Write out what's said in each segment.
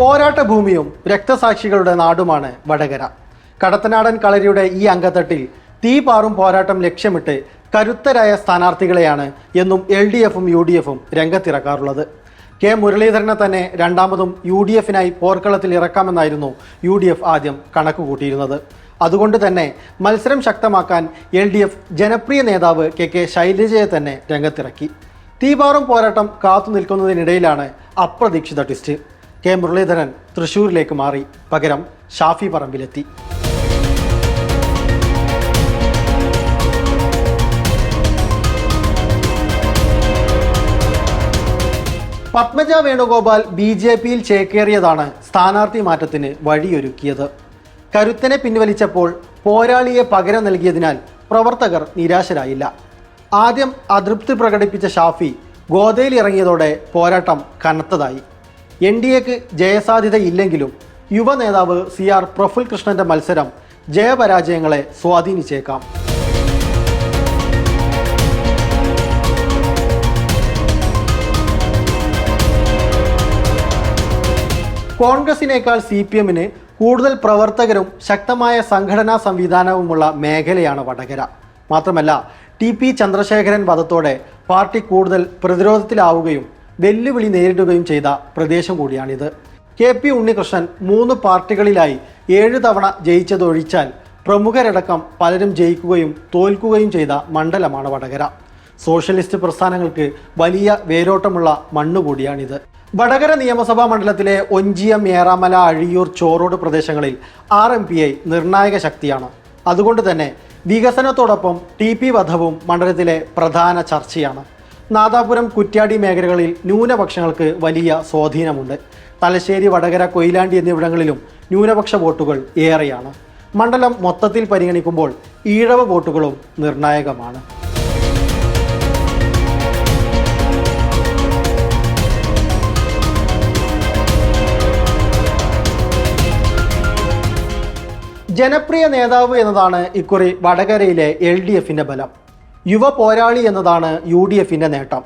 പോരാട്ട ഭൂമിയും രക്തസാക്ഷികളുടെ നാടുമാണ് വടകര. കടത്തനാടൻ കളരിയുടെ ഈ അങ്കത്തട്ടിൽ തീ പാറും പോരാട്ടം ലക്ഷ്യമിട്ട് കരുത്തരായ സ്ഥാനാർത്ഥികളെയാണ് എന്നും എൽ ഡി എഫും യു ഡി എഫും രംഗത്തിറക്കാറുള്ളത്. കെ മുരളീധരനെ തന്നെ രണ്ടാമതും യു ഡി എഫിനായി പോർക്കളത്തിൽ ഇറക്കാമെന്നായിരുന്നു യു ഡി എഫ് ആദ്യം കണക്കുകൂട്ടിയിരുന്നത്. അതുകൊണ്ട് തന്നെ മത്സരം ശക്തമാക്കാൻ എൽ ഡി എഫ് ജനപ്രിയ നേതാവ് കെ കെ ശൈലജയെ തന്നെ രംഗത്തിറക്കി. തീപാറും പോരാട്ടം കാത്തു നിൽക്കുന്നതിനിടയിലാണ് അപ്രതീക്ഷിത ട്വിസ്റ്റ്. കെ മുരളീധരൻ തൃശൂരിലേക്ക് മാറി. പകരം ഷാഫി പറമ്പിലെത്തി. പത്മജ വേണുഗോപാൽ ബി ജെ പിയിൽ ചേക്കേറിയതാണ് സ്ഥാനാർത്ഥി മാറ്റത്തിന് വഴിയൊരുക്കിയത്. കരുത്തനെ പിൻവലിച്ചപ്പോൾ പോരാളിയെ പകരം നൽകിയതിനാൽ പ്രവർത്തകർ നിരാശരായില്ല. ആദ്യം അതൃപ്തി പ്രകടിപ്പിച്ച ഷാഫി ഗോതയിൽ ഇറങ്ങിയതോടെ പോരാട്ടം കനത്തതായി. എൻ ഡി എക്ക് ജയസാധ്യതയില്ലെങ്കിലും യുവ നേതാവ് സി ആർ പ്രഫുൽ കൃഷ്ണന്റെ മത്സരം ജയപരാജയങ്ങളെ സ്വാധീനിച്ചേക്കാം. കോൺഗ്രസിനേക്കാൾ സി പി എമ്മിന് കൂടുതൽ പ്രവർത്തകരും ശക്തമായ സംഘടനാ സംവിധാനവുമുള്ള മേഖലയാണ് വടകര. മാത്രമല്ല ടി പി ചന്ദ്രശേഖരൻ വധത്തോടെ പാർട്ടി കൂടുതൽ പ്രതിരോധത്തിലാവുകയും വെല്ലുവിളി നേരിടുകയും ചെയ്ത പ്രദേശം കൂടിയാണിത്. കെ പി ഉണ്ണികൃഷ്ണൻ മൂന്ന് പാർട്ടികളിലായി ഏഴ് തവണ ജയിച്ചതൊഴിച്ചാൽ പ്രമുഖരടക്കം പലരും ജയിക്കുകയും തോൽക്കുകയും ചെയ്ത മണ്ഡലമാണ് വടകര. സോഷ്യലിസ്റ്റ് പ്രസ്ഥാനങ്ങൾക്ക് വലിയ വേരോട്ടമുള്ള മണ്ണുകൂടിയാണിത് വടകര നിയമസഭാ മണ്ഡലത്തിലെ ഒഞ്ചിയം ഏറാമല അഴിയൂർ ചോറോട് പ്രദേശങ്ങളിൽ ആർ എം പി ഐ നിർണായക ശക്തിയാണ്. അതുകൊണ്ട് തന്നെ വികസനത്തോടൊപ്പം ടി പി വധവും മണ്ഡലത്തിലെ പ്രധാന ചർച്ചയാണ്. നാദാപുരം കുറ്റ്യാടി മേഖലകളിൽ ന്യൂനപക്ഷങ്ങൾക്ക് വലിയ സ്വാധീനമുണ്ട്. തലശ്ശേരി വടകര കൊയിലാണ്ടി എന്നിവിടങ്ങളിലും ന്യൂനപക്ഷ വോട്ടുകൾ ഏറെയാണ്. മണ്ഡലം മൊത്തത്തിൽ പരിഗണിക്കുമ്പോൾ ഈഴവ വോട്ടുകളും നിർണായകമാണ്. ജനപ്രിയ നേതാവ് എന്നതാണ് ഇക്കുറി വടകരയിലെ എൽ ഡി എഫിന്റെ ബലം. യുവ പോരാളി എന്നതാണ് യു ഡി എഫിന്റെ നേട്ടം.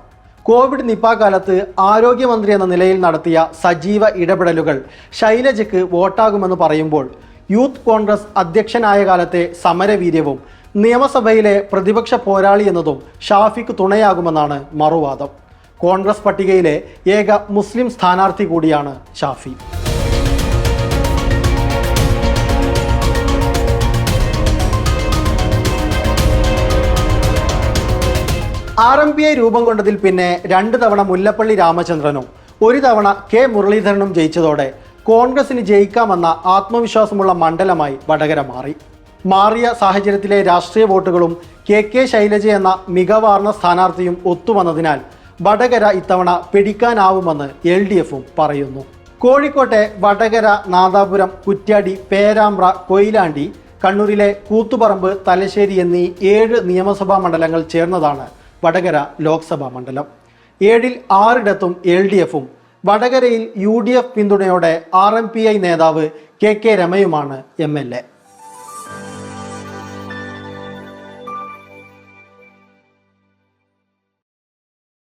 കോവിഡ് നിപ കാലത്ത് ആരോഗ്യമന്ത്രി എന്ന നിലയിൽ നടത്തിയ സജീവ ഇടപെടലുകൾ ശൈലജയ്ക്ക് വോട്ടാകുമെന്ന് പറയുമ്പോൾ യൂത്ത് കോൺഗ്രസ് അധ്യക്ഷനായ കാലത്തെ സമരവീര്യവും നിയമസഭയിലെ പ്രതിപക്ഷ പോരാളി എന്നതും ഷാഫിക്ക് തുണയാകുമെന്നാണ് മറുവാദം. കോൺഗ്രസ് പട്ടികയിലെ ഏക മുസ്ലിം സ്ഥാനാർത്ഥി കൂടിയാണ് Shafi. R M P I രൂപം കൊണ്ടതിൽ പിന്നെ രണ്ട് തവണ മുല്ലപ്പള്ളി രാമചന്ദ്രനും ഒരു തവണ കെ മുരളീധരനും ജയിച്ചതോടെ കോൺഗ്രസിന് ജയിക്കാമെന്ന ആത്മവിശ്വാസമുള്ള മണ്ഡലമായി വടകര മാറി. മാറിയ സാഹചര്യത്തിലെ രാഷ്ട്രീയ വോട്ടുകളും കെ കെ ശൈലജ എന്ന മികവാർന്ന സ്ഥാനാർത്ഥിയും ഒത്തുവന്നതിനാൽ വടകര ഇത്തവണ പിടിക്കാനാവുമെന്ന് എൽ ഡി എഫും പറയുന്നു. കോഴിക്കോട്ടെ വടകര നാദാപുരം കുറ്റ്യാടി പേരാമ്പ്ര കൊയിലാണ്ടി കണ്ണൂരിലെ കൂത്തുപറമ്പ് തലശ്ശേരി എന്നീ ഏഴ് നിയമസഭാ മണ്ഡലങ്ങൾ ചേർന്നതാണ് വടകര ലോക്സഭാ മണ്ഡലം. ഏഴിൽ ആറിടത്തും എൽ ഡി എഫും വടകരയിൽ യു ഡി എഫ് പിന്തുണയോടെ ആർ എം പി ഐ നേതാവ് കെ കെ രമയുമാണ് എം എൽ എ.